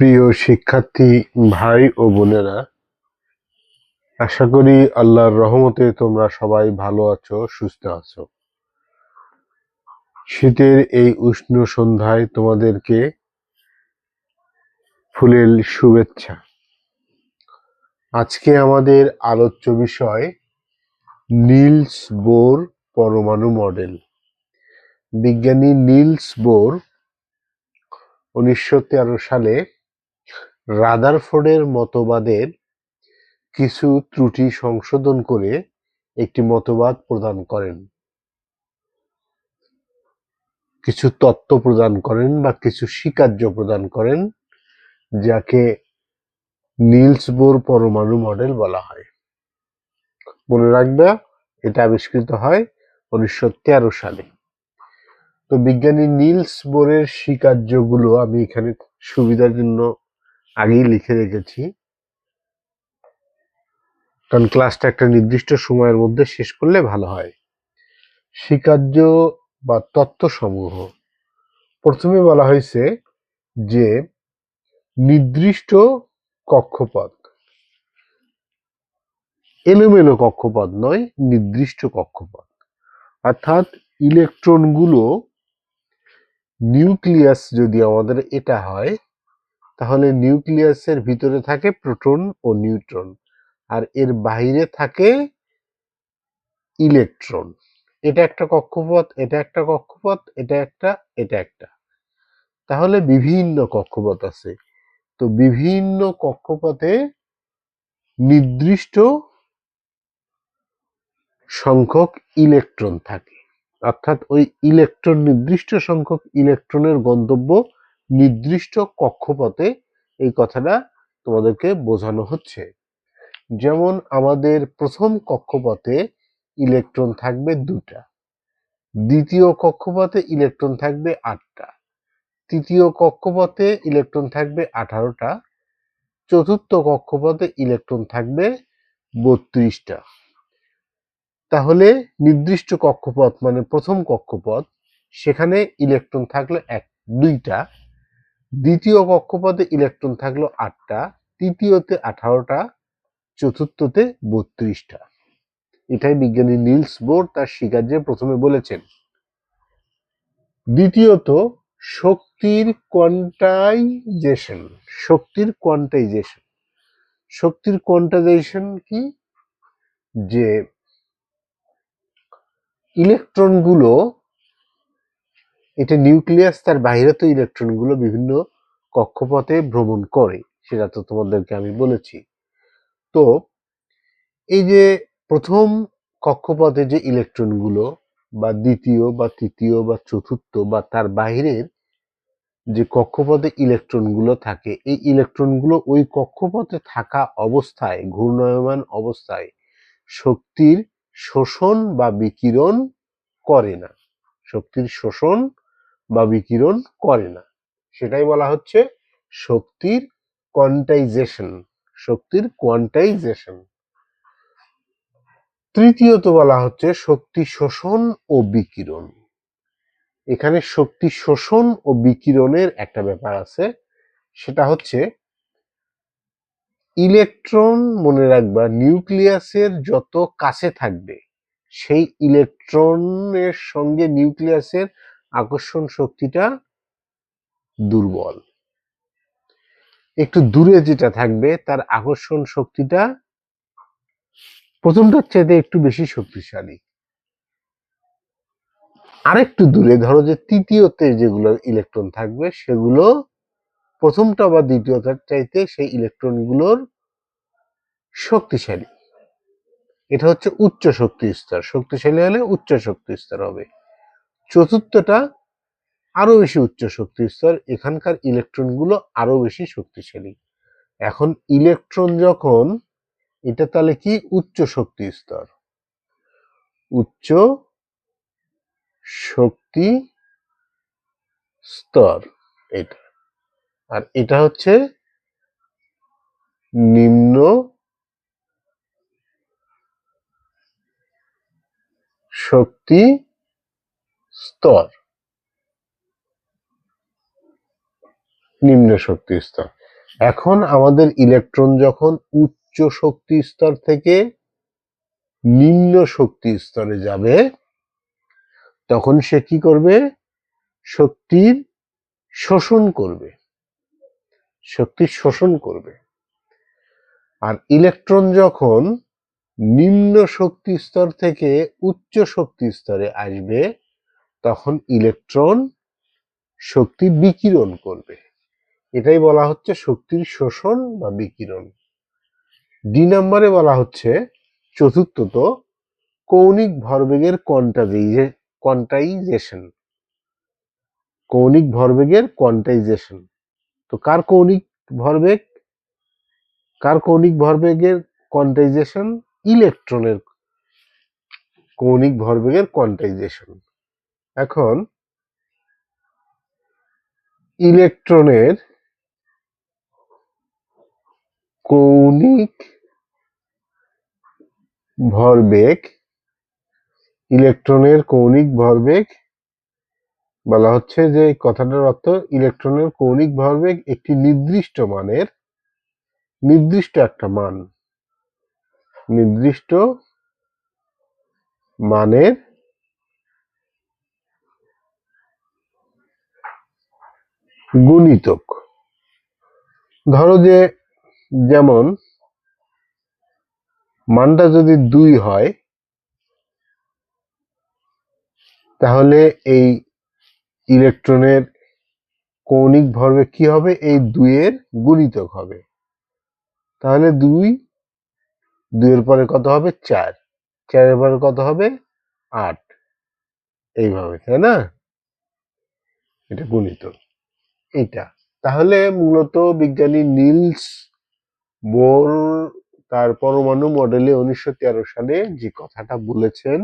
প্রিয় শিক্ষার্থী ভাই ও বোনেরা, আশা করি আল্লাহর রহমতে তোমরা সবাই ভালো আছো, সুস্থ আছো। শীতের এই উষ্ণ সন্ধ্যায় তোমাদেরকে ফুলের শুভেচ্ছা। আজকে আমাদের আলোচ্য বিষয় নীলস বোর পরমাণু মডেল। বিজ্ঞানী নীলস বোর উনিশশো তেরো সালে রাদারফোর্ডের মতবাদের কিছু ত্রুটি সংশোধন করে একটি মতবাদ প্রদান করেন। কিছু তত্ত্ব প্রদান করেন বা কিছু স্বীকার্য প্রদান করেন, যাকে নিলস বোর পরমাণু মডেল বলা হয়। মনে রাখবে, এটা আবিষ্কৃত হয় উনিশশো তেরো সালে। তো বিজ্ঞানী নিলস বোরের স্বীকার্যগুলো আমি এখানে সুবিধার জন্য আগেই লিখে রেখেছি। কারণ ক্লাসটা একটা নির্দিষ্ট সময়ের মধ্যে শেষ করলে ভালো হয়। স্বীকার্য বা তত্ত্বসমূহ। প্রথমে বলা হয়েছে যে, নির্দিষ্ট কক্ষপথ। এলোমেলো কক্ষপথ নয়, নির্দিষ্ট কক্ষপথ। অর্থাৎ ইলেকট্রনগুলো নিউক্লিয়াস যদি আমাদের এটা হয় তাহলে নিউক্লিয়াসের ভিতরে থাকে প্রোটন ও নিউট্রন, আর এর বাইরে থাকে ইলেকট্রন। এটা একটা কক্ষপথ, এটা একটা কক্ষপথ, এটা একটা এটা একটা। তাহলে বিভিন্ন কক্ষপথ আছে। তো বিভিন্ন কক্ষপথে নির্দিষ্ট সংখ্যক ইলেকট্রন থাকে। অর্থাৎ ওই ইলেকট্রন, নির্দিষ্ট সংখ্যক ইলেকট্রনের গন্তব্য নির্দিষ্ট কক্ষপথে এই কথাটা তোমাদেরকে বোঝানো হচ্ছে। যেমন আমাদের প্রথম কক্ষপথে ইলেকট্রন থাকবে দুটা দ্বিতীয় কক্ষপথে ইলেকট্রন থাকবে আটটা, তৃতীয় কক্ষপথে ইলেকট্রন থাকবে আঠারোটা, চতুর্থ কক্ষপথে ইলেকট্রন থাকবে বত্রিশটা। তাহলে নির্দিষ্ট কক্ষপথ মানে প্রথম কক্ষপথ, সেখানে ইলেকট্রন থাকলে এক, দুইটা দ্বিতীয় কক্ষপথে ইলেকট্রন থাকল আটটা, তৃতীয়তে আঠারোটা, চতুর্থতে বত্রিশটা। এটাই বিজ্ঞানী নিলস বোর তার স্বীকার্যে প্রথমে বলেছেন। দ্বিতীয়ত, শক্তির কোয়ান্টাইজেশন শক্তির কোয়ান্টাইজেশন শক্তির কোয়ান্টাইজেশন কি? যে ইলেকট্রনগুলো এটা নিউক্লিয়াস তার বাইরে তো ইলেকট্রনগুলো বিভিন্ন কক্ষপথে ভ্রমণ করে, সেটা তো তোমাদেরকে আমি বলেছি। তো, এই যে প্রথম কক্ষপথে যে ইলেকট্রনগুলো, বা দ্বিতীয়, বা তৃতীয়, বা চতুর্থ, বা তার বাইরের যে কক্ষপথে ইলেকট্রনগুলো থাকে, এই ইলেকট্রনগুলো ওই কক্ষপথে থাকা অবস্থায়, ঘূর্ণায়মান অবস্থায় শক্তির শোষণ বা বিকিরণ করে না। শক্তির শোষণ বা বিকিরণ করে না। সেটাই বলা হচ্ছে শক্তির কোয়ান্টাইজেশন শক্তির কোয়ান্টাইজেশন তৃতীয়ত বলা হচ্ছে শক্তি শোষণ ও বিকিরণ। এখানে শক্তি শোষণ ও বিকিরণের একটা ব্যাপার আছে। সেটা হচ্ছে ইলেকট্রন মনে রাখবা, নিউক্লিয়াসের যত কাছে থাকবে, সেই ইলেকট্রনের সঙ্গে নিউক্লিয়াসের আকর্ষণ শক্তিটা দুর্বল। একটু দূরে যেটা থাকবে, তার আকর্ষণ শক্তিটা প্রথমটার চাইতে একটু বেশি শক্তিশালী। আরেকটু দূরে, ধরো যে তৃতীয়তে যেগুলো ইলেকট্রন থাকবে, সেগুলো প্রথমটা বা দ্বিতীয়টার চাইতে সেই ইলেকট্রনগুলোর শক্তিশালী। এটা হচ্ছে উচ্চ শক্তি স্তর। শক্তিশালী হলে উচ্চ শক্তি স্তর হবে। চতুর্থটা আরও বেশি উচ্চ শক্তি স্তর, এখানকার ইলেকট্রনগুলো আরও বেশি শক্তিশালী। এখন ইলেকট্রন যখন, এটা তাহলে কি? উচ্চ শক্তি স্তর। উচ্চ শক্তি স্তর এটা। আর এটা হচ্ছে নিম্ন শক্তি স্তর। নিম্ন শক্তি স্তর। এখন আমাদের ইলেকট্রন যখন উচ্চ শক্তি স্তর থেকে নিম্ন শক্তি স্তরে যাবে, তখন সে কি করবে? শক্তির শোষণ করবে। শক্তি শোষণ করবে। আর ইলেকট্রন যখন নিম্ন শক্তি স্তর থেকে উচ্চ শক্তি স্তরে আসবে তখন ইলেকট্রন শক্তি বিকিরণ করবে। এটাই বলা হচ্ছে শক্তির শোষণ বা বিকিরণ। ডি নম্বরে বলা হচ্ছে চতুর্থত কৌণিক ভরবেগের কোয়ান্টাইজেশন কৌণিক ভরবেগের কোয়ান্টাইজেশন তো কার কৌণিক ভরবেগ? কার কৌণিক ভরবেগের কোয়ান্টাইজেশন ইলেকট্রনের কৌণিক ভরবেগের কোয়ান্টাইজেশন এখন ইলেকট্রনের কৌণিক ভরবেগ, ইলেকট্রনের কৌণিক ভরবেগ বলা হচ্ছে যে এই কথাটার অর্থ ইলেকট্রনের কৌণিক ভরবেগ একটি নির্দিষ্ট মানের, নির্দিষ্ট একটা মান, নির্দিষ্ট মানের গুণিতক। ধরো যে যেমন, মানটা যদি দুই হয়, তাহলে এই ইলেকট্রনের কৌণিক ভরবেগ কি হবে? এই দুইয়ের গুণিতক হবে। তাহলে দুই, দুইয়ের পরে কত হবে? চার। চারের পরে কত হবে? আট। এইভাবে, তাই না? এটা গুণিত এইটা। তাহলে মূলত বিজ্ঞানী নিলস বোর তার পরমাণু মডেলে উনিশশো তেরো সালে যে কথাটা বলেছেন,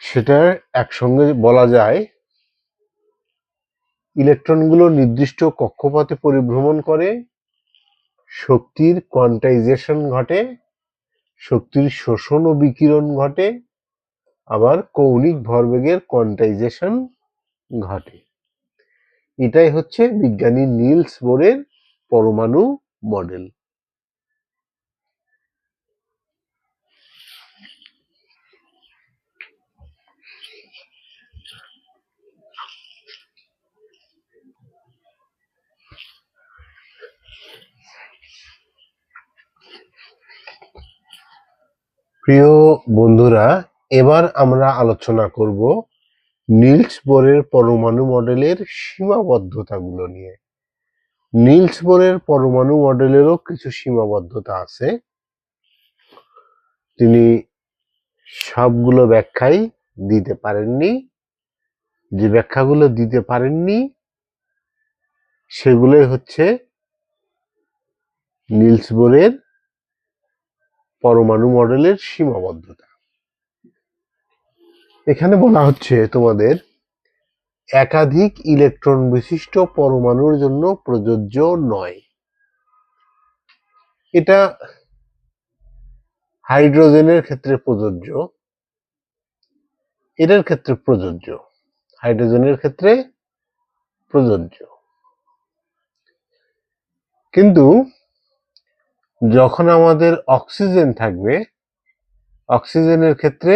সেটা একসঙ্গে বলা যায়, ইলেকট্রনগুলো নির্দিষ্ট কক্ষপথে পরিভ্রমণ করে, শক্তির কোয়ান্টাইজেশন ঘটে, শক্তির শোষণ ও বিকিরণ ঘটে, আবার কৌণিক ভরবেগের কোয়ান্টাইজেশন ঘটে। এটাই হচ্ছে বিজ্ঞানী নিলস বোরের পরমাণু মডেল। প্রিয় বন্ধুরা এবার আমরা আলোচনা করব নিলস বোরের পরমাণু মডেলের সীমাবদ্ধতাগুলো নিয়ে। নিলস বোরের পরমাণু মডেলেরও কিছু সীমাবদ্ধতা আছে। তিনি সবগুলো ব্যাখ্যাই দিতে পারেননি। যে ব্যাখ্যাগুলো দিতে পারেননি, সেগুলোই হচ্ছে নিলস বোরের পরমাণু মডেলের সীমাবদ্ধতা। এখানে বলা হচ্ছে তোমাদের একাধিক ইলেকট্রন বিশিষ্ট পরমাণুর জন্য প্রযোজ্য নয়। এটা হাইড্রোজেনের ক্ষেত্রে প্রযোজ্য এটার ক্ষেত্রে প্রযোজ্য, হাইড্রোজেনের ক্ষেত্রে প্রযোজ্য। কিন্তু যখন আমাদের অক্সিজেন থাকবে, অক্সিজেনের ক্ষেত্রে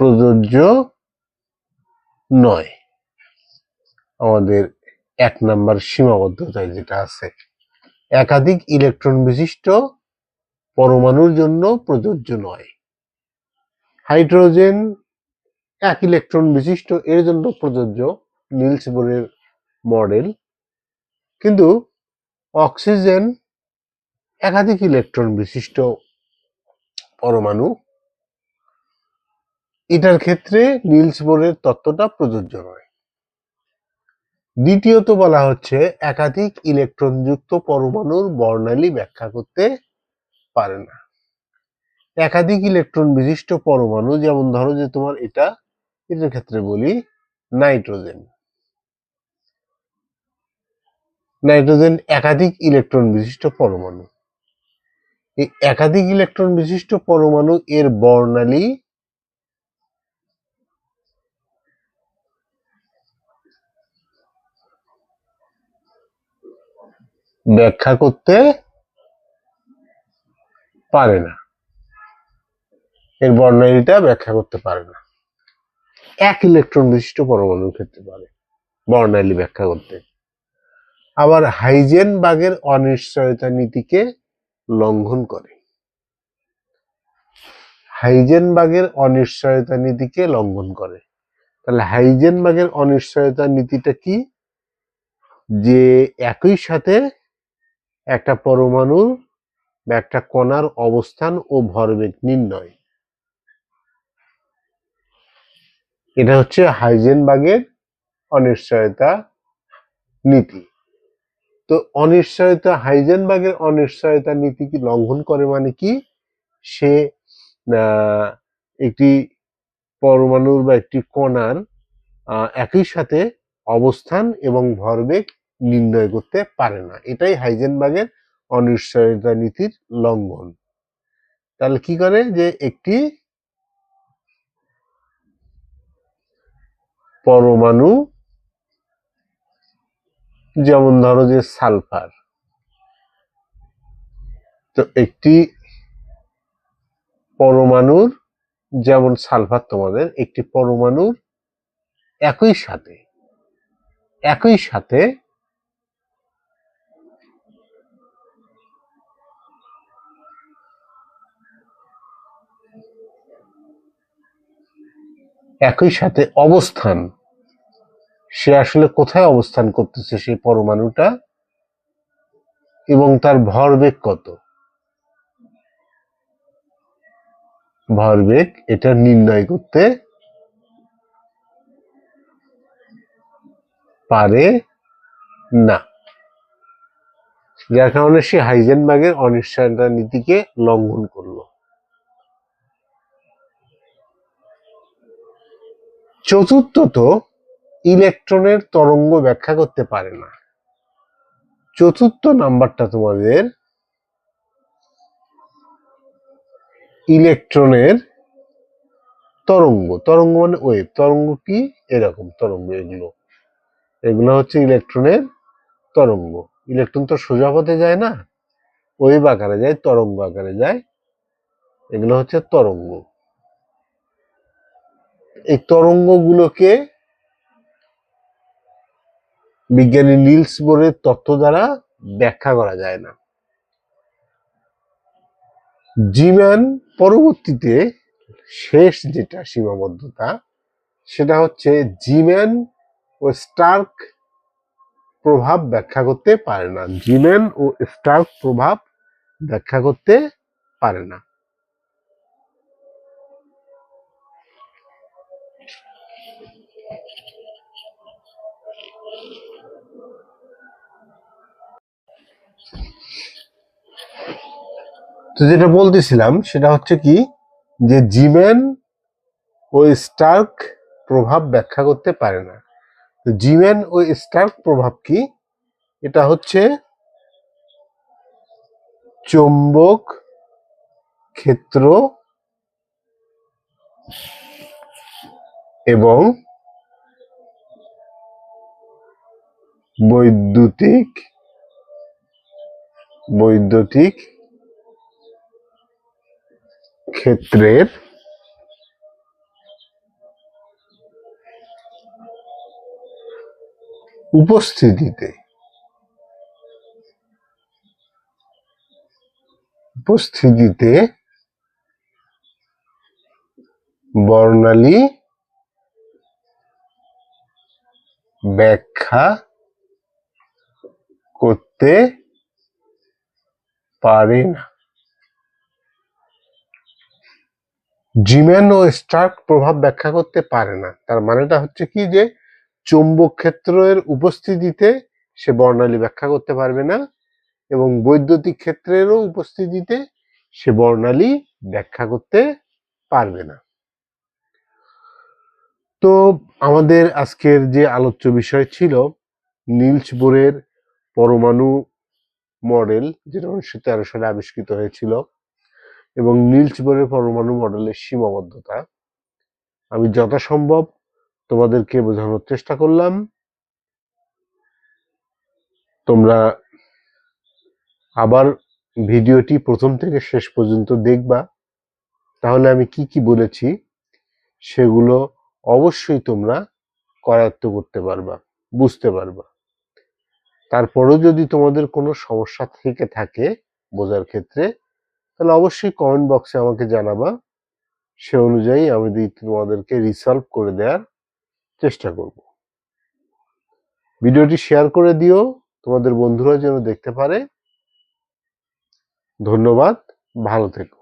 প্রযোজ্য নয়। আমাদের এক নাম্বার সীমাবদ্ধতায় যেটা আছে। একাধিক ইলেকট্রন বিশিষ্ট পরমাণুর জন্য প্রযোজ্য নয়। হাইড্রোজেন এক ইলেকট্রন বিশিষ্ট, এর জন্য প্রযোজ্য নিলস বোরের মডেল। কিন্তু অক্সিজেন একাধিক ইলেকট্রন বিশিষ্ট পরমাণু এটার ক্ষেত্রে নিলস বোরের তত্ত্বটা প্রযোজ্য নয়। দ্বিতীয়ত বলা হচ্ছে, একাধিক ইলেকট্রন যুক্ত পরমাণুর বর্ণালী ব্যাখ্যা করতে পারে না। একাধিক ইলেকট্রন বিশিষ্ট পরমাণু, যেমন ধরো যে তোমার এটা, এটার ক্ষেত্রে বলি নাইট্রোজেন। নাইট্রোজেন একাধিক ইলেকট্রন বিশিষ্ট পরমাণু। এই একাধিক ইলেকট্রন বিশিষ্ট পরমাণু এর বর্ণালী ব্যাখ্যা করতে পারে না। এর বর্ণালীটা ব্যাখ্যা করতে পারে না। এক ইলেকট্রন বিশিষ্ট পরমাণুর ক্ষেত্রে পারে, বর্ণালী ব্যাখ্যা করতে। আবার অনিশ্চয়তা নীতিকে লঙ্ঘন করে। হাইজেনবার্গের অনিশ্চয়তা নীতিকে লঙ্ঘন করে। তাহলে হাইজেনবার্গের অনিশ্চয়তা নীতিটা কি? যে একই সাথে একটা পরমাণুর বা একটা কণার অবস্থান ও ভরবেগ নির্ণয়। এটা হচ্ছে হাইজেনবার্গের অনিশ্চয়তা নীতি। তো অনিশ্চয়তা, হাইজেনবার্গের অনিশ্চয়তা নীতি কি লঙ্ঘন করে মানে কি? সে একটি পরমাণুর বা একটি কণার একই সাথে অবস্থান এবং ভরবেগ নির্ণয় করতে পারে না। এটাই হাইজেনবার্গের অনিশ্চয়তা নীতির লঙ্ঘন। তাহলে কি করে? যে একটি পরমাণু, যেমন ধরো যে সালফার, তো একটি পরমাণুর, যেমন সালফার তোমাদের, একটি পরমাণুর একই সাথে একই সাথে একই সাথে অবস্থান। সে আসলে কোথায় অবস্থান করতেছে সেই পরমাণুটা? এবং তার ভরবেগ কত? ভরবেগ এটা নির্ণয় করতে পারে না। যার কারণে সে হাইজেনবার্গের অনিশ্চয়তা নীতিকে লঙ্ঘন করল। চতুর্থত ইলেকট্রনের তরঙ্গ ব্যাখ্যা করতে পারে না। চতুর্থ নাম্বারটা তোমাদের ইলেকট্রনের তরঙ্গ। তরঙ্গ মানে ওয়েভ। তরঙ্গ কি? এরকম তরঙ্গ এগুলো। এগুলো হচ্ছে ইলেকট্রনের তরঙ্গ। ইলেকট্রন তো সোজা পথে যায় না। ওয়েভ আকারে যায়, তরঙ্গ আকারে যায়। এগুলো হচ্ছে তরঙ্গ। এই তরঙ্গগুলোকে বিজ্ঞানী নিলস বোরের তত্ত্ব দ্বারা ব্যাখ্যা করা যায় না। জিম্যান পরবর্তীতে শেষ যেটা সীমাবদ্ধতা, সেটা হচ্ছে জিম্যান ও স্টার্ক প্রভাব ব্যাখ্যা করতে পারে না। জিম্যান ও স্টার্ক প্রভাব ব্যাখ্যা করতে পারে না। তো যেটা বলতেছিলাম, সেটা হচ্ছে কি যে জিম্যান ও স্টার্ক প্রভাব ব্যাখ্যা করতে পারে না। তো জিম্যান ও স্টার্ক প্রভাব কি? এটা হচ্ছে চৌম্বক ক্ষেত্র এবং বৈদ্যুতিক বৈদ্যুতিক ক্ষেত্রের উপস্থিতিতে উপস্থিতিতে বর্ণালী ব্যাখ্যা করতে পারে না জিম্যান ও স্টার্ক প্রভাব ব্যাখ্যা করতে পারে না। তার মানেটা হচ্ছে কি যে চৌম্বক ক্ষেত্রের উপস্থিতিতে সে বর্ণালী ব্যাখ্যা করতে পারবে না এবং বৈদ্যুতিক ক্ষেত্রেরও উপস্থিতিতে সে বর্ণালী ব্যাখ্যা করতে পারবে না। তো আমাদের আজকের যে আলোচ্য বিষয় ছিল, নিলস বোরের পরমাণু মডেল, যেটা উনিশশো তেরো সালে আবিষ্কৃত হয়েছিল এবং নীলচ বোরের পরমাণু মডেলের সীমাবদ্ধতা। আমি যথাসম্ভব তোমাদেরকে বোঝানোর চেষ্টা করলাম। তোমরা আবার ভিডিওটি প্রথম থেকে শেষ পর্যন্ত দেখবা। তাহলে আমি কি কি বলেছি, সেগুলো অবশ্যই তোমরা করায়ত্ত করতে পারবা, বুঝতে পারবা। তারপরেও যদি তোমাদের কোনো সমস্যা থেকে থাকে বোঝার ক্ষেত্রে, তাহলে অবশ্যই কমেন্ট বক্সে আমাকে জানাবা। সে অনুযায়ী আমি তোমাদেরকে রিসলভ করে দেওয়ার চেষ্টা করব। ভিডিওটি শেয়ার করে দিও, তোমাদের বন্ধুরা যেন দেখতে পারে। ধন্যবাদ, ভালো থেকো।